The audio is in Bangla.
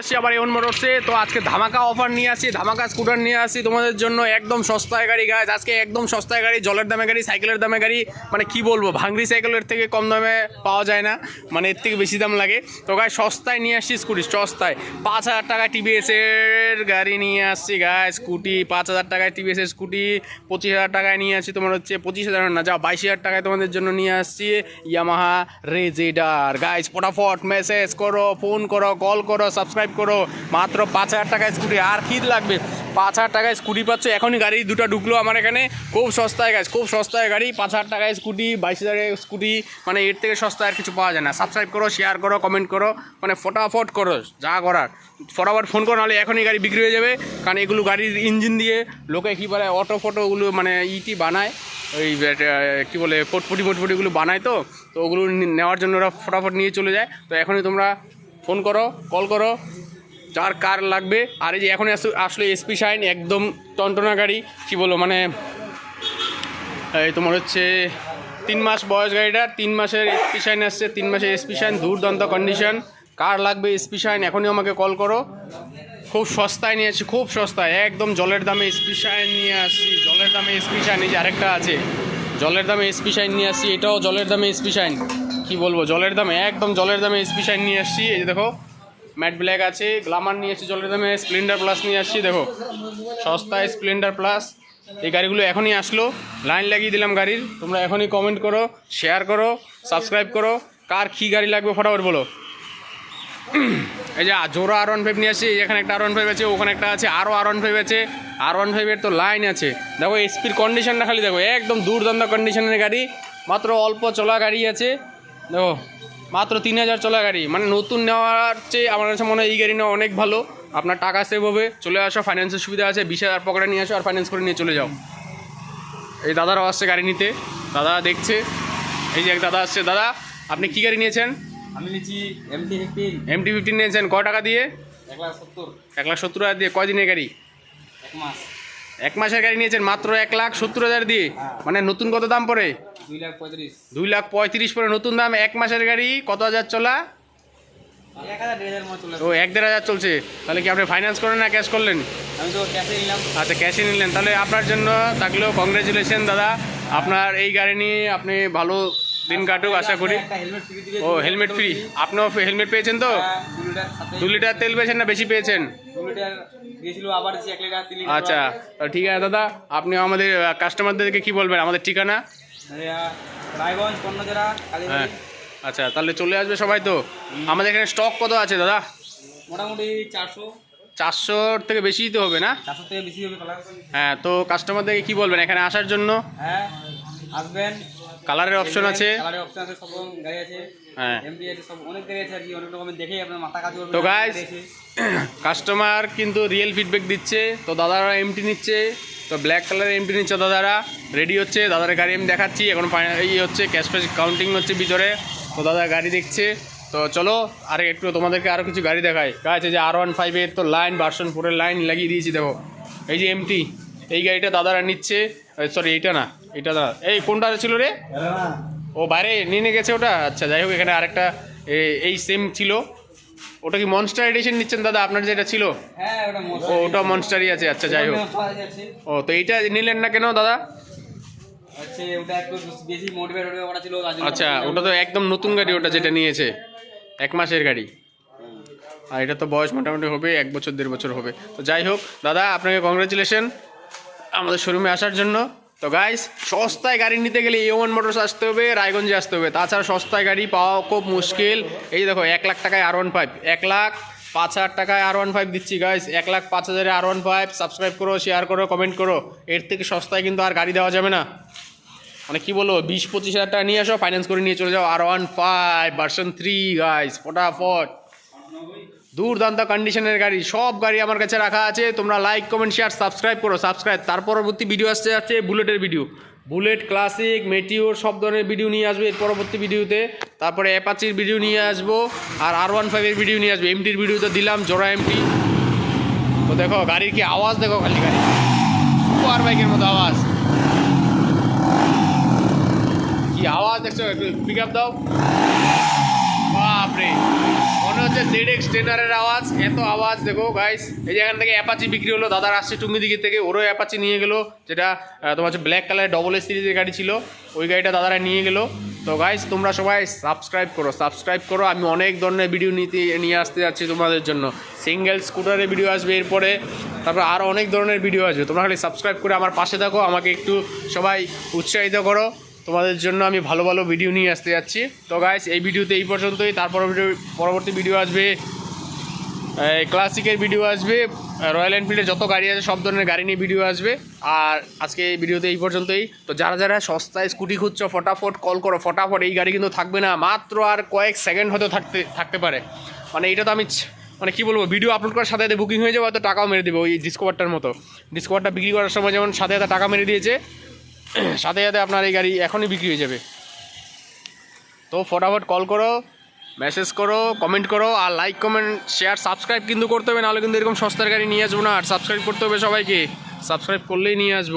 আসছি আবার এমন মোটরসে তো আজকে ধামাকা অফার নিয়ে আসি, ধামাকা স্কুটার নিয়ে আসি তোমাদের জন্য। একদম সস্তায় গাড়ি গাছ আজকে একদম সস্তায় গাড়ি, জলের দামে গাড়ি সাইকেলের দামে গাড়ি। মানে কি বলব ভাঙড়ি সাইকেলের থেকে কম দামে পাওয়া যায় না। মানে এর থেকে বেশি দাম লাগে। তো গায়ে সস্তায় নিয়ে আসছি স্কুটি সস্তায়। পাঁচ হাজার টাকায় টিভিএসের গাড়ি নিয়ে আসছি গায়ে স্কুটি পাঁচ হাজার টাকায় টিভিএসের স্কুটি পঁচিশ হাজার টাকায় নিয়ে আসছি তোমার হচ্ছে, পঁচিশ হাজার না, যাও, বাইশ হাজার টাকায় তোমাদের জন্য নিয়ে আসছি ইয়ামাহা রেজেডার গাইজ ফটাফট মেসেজ করো ফোন করো কল করো সাবস্ক্রাইব করো, মাত্র পাঁচ হাজার টাকায় স্কুটি। আর কি লাগবে? পাঁচ হাজার টাকায় স্কুটি পাচ্ছ, এখনই গাড়ি দুটো ঢুকলো আমার এখানে। খুব সস্তায় গাছ খুব সস্তায় গাড়ি, পাঁচ হাজার টাকায় স্কুটি, বাইশ হাজারের স্কুটি মানে এর থেকে সস্তায় আর কিছু পাওয়া যায় না। সাবস্ক্রাইব করো শেয়ার করো কমেন্ট করো মানে ফটাফট করো, যা করার। ফটাফট ফোন করো, নাহলে এখনই গাড়ি বিক্রি হয়ে যাবে। কারণ এগুলো গাড়ির ইঞ্জিন দিয়ে লোকে কী বলে অটো ফটোগুলো মানে ইটি বানায়। ওই কী বলে পটপটি মটপটিগুলো বানায় তো তো ওগুলো নেওয়ার জন্য ওরা ফটাফট নিয়ে চলে যায়। তো এখনই তোমরা ফোন করো, কল করো, যার কার লাগবে। আর এই যে এখন আস- আসলে এসপি শাইন, একদম টনটনা গাড়ি, কী বলব মানে এই তোমার হচ্ছে তিন মাস বয়স গাড়িটার তিন মাসের এসপি শাইন আসছে, তিন মাসের এসপি শাইন, দুর্দান্ত কন্ডিশন কার লাগবে এসপি শাইন, এখনই আমাকে কল করো। খুব সস্তায় নিয়ে আসছি খুব সস্তায়, একদম জলের দামে এসপি শাইন নিয়ে আসছি জলের দামে এসপি শাইন, এই যে আরেকটা আছে, জলের দামে এসপি শাইন নিয়ে আসছি এটাও জলের দামে এসপি শাইন। কি বলব, জলের দামে, একদম জলের দামে এসপি শাইন নিয়ে আসছি। এই যে দেখো ম্যাট ব্ল্যাক আছে গ্লামার নিয়ে আসছি জলের দামে স্প্লেন্ডার প্লাস নিয়ে আসছি, দেখো। সস্তায় স্প্লেন্ডার প্লাস এই গাড়িগুলো এখনই আসলো। লাইন লাগিয়ে দিলাম গাড়ির। তোমরা এখনই কমেন্ট করো শেয়ার করো সাবস্ক্রাইব করো। কার কী গাড়ি লাগবে ফটাফট বলো। এই যে জোড়া আর ওয়ান ফাইভ নিয়ে আসছি এখানে একটা আর ওয়ান আছে, ওখানে একটা আছে আরও আর ওয়ান ফাইভ আছে। আর ওয়ান ফাইভের তো লাইন আছে। দেখো এসপির কন্ডিশনটা খালি দেখো, একদম দুর্দান্ত কন্ডিশনের গাড়ি। মাত্র অল্প চলা গাড়ি আছে। দেখো মাত্র তিন হাজার চলা গাড়ি। মানে নতুন নেওয়ার চেয়ে আমার কাছে মনে হয় এই গাড়ি নেওয়া অনেক ভালো। আপনার টাকা সেভ হবে চলে আসো ফাইন্যান্সের সুবিধা আছে বিশ হাজার পকেটে নিয়ে আসো আর ফাইন্যান্স করে নিয়ে চলে যাও। এই দাদারাও আসছে গাড়ি নিতে। দাদা দেখছে। এই যে এক দাদা আসছে। দাদা আপনি কী গাড়ি নিয়েছেন? আমি নিচ্ছি এমটি ফিফটিন এমটি ফিফটিন নিয়েছেন। ক টাকা দিয়ে? এক লাখ সত্তর। এক লাখ সত্তর হাজার দিয়ে। কয়দিনের গাড়ি? এক মাস। এক মাসের গাড়ি নিয়েছেন। মাত্র এক লাখ সত্তর হাজার দিয়ে। মানে নতুন কত দাম পড়ে? দুই লাখ পঁয়ত্রিশ। পরে নতুন দাম এক মাসের গাড়ি কত হাজার চলা? ও এক দেড় হাজার চলছে। তাহলে কি আপনি ফাইন্যান্স করেন না ক্যাশ করলেন? আচ্ছা ক্যাশে নিলেন। তাহলে আপনার জন্য থাকলেও কংগ্রেচুলেশন দাদা। আপনার এই গাড়ি নিয়ে আপনি ভালো দিন কাটুক আশা করি। ও হেলমেট ফ্রি আপনিও হেলমেট পেয়েছেন তো? হ্যাঁ, দু লিটার তেল পেয়েছেন না বেশি পেয়েছেন? আচ্ছা তো ঠিক আছে দাদা। আপনি আমাদের কাস্টমারদেরকে কি বলবেন? আমাদের ঠিকানা? রায়গঞ্জ হ্যাঁ। আচ্ছা তাহলে চলে আসবে সবাই তো? আমাদের এখানে স্টক কত আছে দাদা? মোটামুটি চারশো। চারশোর থেকে বেশি তো হবে না? চারশো থেকে বেশি হবে হ্যাঁ তো কাস্টমারদেরকে কি বলবেন এখানে আসার জন্য? হ্যাঁ আসবেন। কালারের অপশন আছে? কালারের অপশন আছে সব গাড়ি আছে। হ্যাঁ। এমটি আছে সব অনেক গাড়ি আছে আর কি অনেক রকমের দেখেই আপনার মাথা কাজ করবে। তো আছে। কাস্টমার কিন্তু রিয়েল ফিডব্যাক দিচ্ছে। তো দাদারা এমটি নিচ্ছে। তো ব্ল্যাক কালারের এমপি নিচ্ছে দাদারা রেডি হচ্ছে দাদার গাড়ি আমি দেখাচ্ছি এখন ফাইনাল এই হচ্ছে ক্যাশ ফ্যাশ কাউন্টিং হচ্ছে ভিতরে তো দাদা গাড়ি দেখছে তো চলো আর একটু তোমাদেরকে আরও কিছু গাড়ি দেখাই আছে যে আর ওয়ান ফাইভের তো লাইন ভার্সন ফোরের লাইন লাগিয়ে দিয়েছি দেখো এই যে এমটি এই গাড়িটা দাদারা নিচ্ছে সরি এইটা না এটা দাদা এই কোনটা ছিল রে? ও বাইরে নিয়ে গেছে ওটা? আচ্ছা যাই হোক এখানে আরেকটা এই সেম ছিল ওটা কি মনস্টার এডিশন নিচ্ছেন দাদা? আপনার যেটা ছিল? হ্যাঁ ওটা ও ওটা মনস্টারই আছে। আচ্ছা যাই হোক। ও তো এইটা নিলেন না কেন দাদা? আচ্ছা ওটা তো একদম নতুন গাড়ি ওটা যেটা নিয়েছে। এক মাসের গাড়ি। আর এটা তো বয়স মোটামুটি হবে এক বছর দেড় বছর হবে। তো যাই হোক দাদা আপনাকে কংগ্রেচুলেশন আমাদের শোরুমে আসার জন্য। তো গাইস সস্তায় গাড়ি নিতে গেলে এ ওয়ান মোটরস আসতে হবে, রায়গঞ্জে আসতে হবে। তাছাড়া সস্তায় গাড়ি পাওয়া খুব মুশকিল। এই দেখো, এক লাখ টাকায় আর ওয়ান ফাইভ এক লাখ পাঁচ হাজার টাকায় আর ওয়ান ফাইভ দিচ্ছি গাইস এক লাখ পাঁচ হাজারে আর ওয়ান ফাইভ সাবস্ক্রাইব করো শেয়ার করো কমেন্ট করো। এর থেকে সস্তায় কিন্তু আর গাড়ি দেওয়া যাবে না। মানে কি বলব, বিশ পঁচিশ হাজার টাকা নিয়ে আসো ফাইন্যান্স করে নিয়ে চলে যাও। আর one five version three guys ফটাফট। দুর্দান্ত কন্ডিশনের গাড়ি। সব গাড়ি আমার কাছে রাখা আছে। তোমরা লাইক কমেন্ট শেয়ার সাবস্ক্রাইব করো সাবস্ক্রাইব তার পরবর্তী ভিডিও আসতে যাচ্ছে বুলেটের ভিডিও বুলেট ক্লাসিক মেটিওর সব ধরনের ভিডিও নিয়ে আসবে এর পরবর্তী ভিডিওতে তারপরে অ্যাপাচির ভিডিও নিয়ে আসব, আর আর ওয়ান ফাইভের ভিডিও নিয়ে আসব। এমটির ভিডিও তো দিলাম জোড়া এমটি তো দেখো, গাড়ির কি আওয়াজ দেখো খালি গাড়ি সুপার বাইকের মতো আওয়াজ। কি আওয়াজ দেখছ? পিক আপ দাও। বাপরে। মনে হচ্ছে জেড এক্স টেনারের আওয়াজ। এত আওয়াজ, দেখো গাইস এই যে এখান থেকে অ্যাপাচি বিক্রি হলো। দাদার আসছে টুঙ্গি দিকে থেকে। ওরও অ্যাপাচি নিয়ে গেলো, যেটা তোমার হচ্ছে ব্ল্যাক কালারের ডবল এস সিরিজের গাড়ি ছিল। ওই গাড়িটা দাদারা নিয়ে গেলো। তো গাইস তোমরা সবাই সাবস্ক্রাইব করো। সাবস্ক্রাইব করো। আমি অনেক ধরনের ভিডিও নিতে, নিয়ে আসতে যাচ্ছি তোমাদের জন্য। সিঙ্গেল স্কুটারের ভিডিও আসবে এরপরে। তারপর আরও অনেক ধরনের ভিডিও আসবে। তোমরা খালি সাবস্ক্রাইব করে আমার পাশে থাকো। আমাকে একটু সবাই উৎসাহিত করো। তোমাদের জন্য আমি ভালো ভালো ভিডিও নিয়ে আসতে যাচ্ছি। তো গাইস এই ভিডিওতে এই পর্যন্তই। তারপর ভিডিও পরবর্তী ভিডিও আসবে। ক্লাসিকের ভিডিও আসবে। রয়্যাল এনফিল্ডের যত গাড়ি আছে, সব ধরনের গাড়ি নিয়ে ভিডিও আসবে। আর আজকে এই ভিডিওতে এই পর্যন্তই। তো যারা যারা সস্তায় স্কুটি খুঁজছো, ফটাফট কল করো। ফটাফট এই গাড়ি কিন্তু থাকবে না। মাত্র আর কয়েক সেকেন্ড হয়তো থাকতে থাকতে পারে। মানে এটা তো আমি মানে কি বলব? ভিডিও আপলোড করার সাথে সাথে বুকিং হয়ে যাবে, হয়তো টাকাও মেরে দেবে ওই ডিসকভারটার মতো। ডিসকভারটা বিক্রি করার সময় যেমন সাথে সাথে টাকা মেরে দিয়েছে সাথে সাথে আপনার এই গাড়ি এখনই বিক্রি হয়ে যাবে। তো ফটাফট কল করো মেসেজ করো কমেন্ট করো, আর লাইক কমেন্ট শেয়ার সাবস্ক্রাইব কিন্তু করতে হবে, নাহলে কিন্তু এরকম সস্তার গাড়ি নিয়ে আসব না। আর সাবস্ক্রাইব করতে হবে সবাইকে। সাবস্ক্রাইব করলেই নিয়ে আসব।